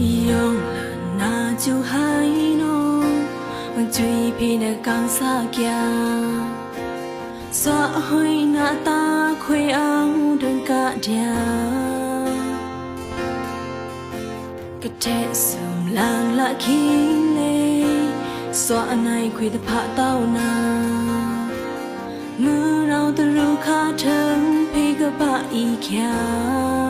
用了那就还弄，嘴皮的刚撒娇，耍会那大亏啊，的个掉，个这送啦啦起嘞，耍那亏的怕到那，我绕的路卡成皮个把一条。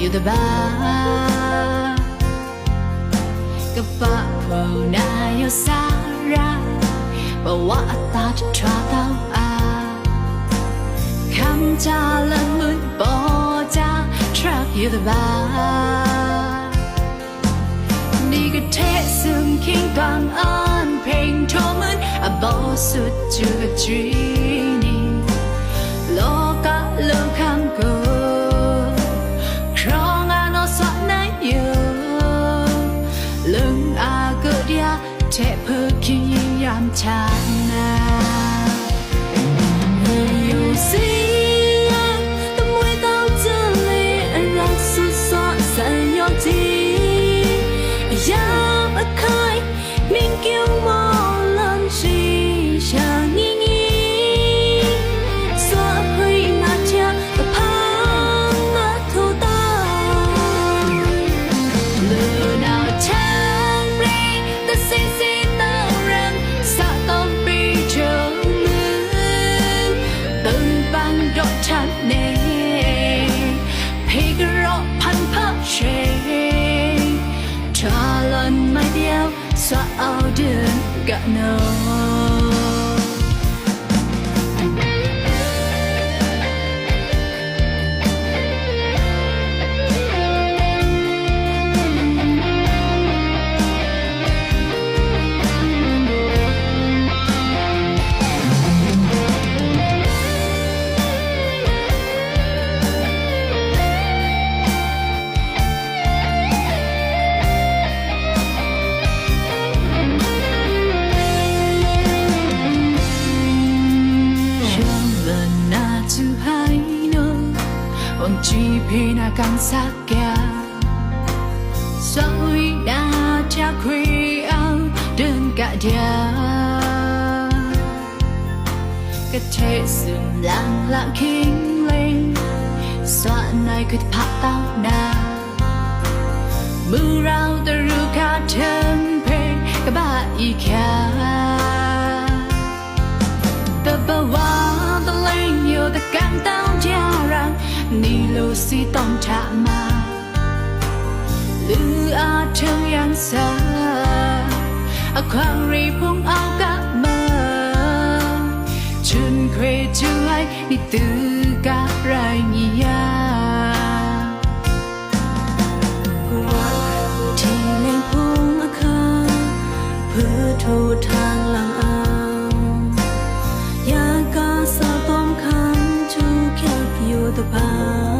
อยู่แต่บ้านกับปะเผู้นายสาระบอกว่าตาจะทราต้าอาคำจาละมุนบอจาทรักอยู่แต่บ้านนี่ก็เทซึ่งคิงกวางอ่านเพลงโทมันอบอสุดจูกับจี time now. sao được gạo no. 一片那干沙行，所谓那吃亏后等甲听，个体算人人轻灵，算来去拍到那，不饶的如。 สิต้องจามาหรืออาจถึอยังสาอความรีพงเอากลับมาฉันเคยจะไล่นี่ตื่กับไรนี่ยาที่เล่งพงอาคาเพื่อทูทางหลังอา the power.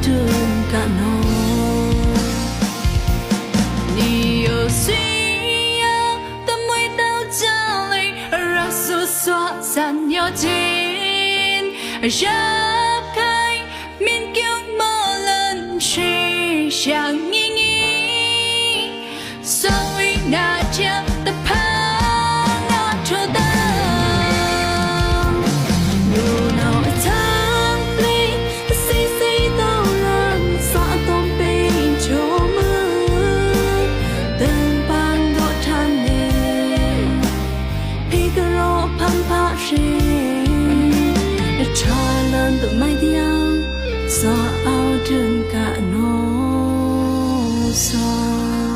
开面叫我冷去想你你，所以那家的怕那头灯。路闹的苍 真感动。你有需要的味道降临，让诉说散有尽，绕开勉强无人去想意义，所 gió ao trường cả nô gió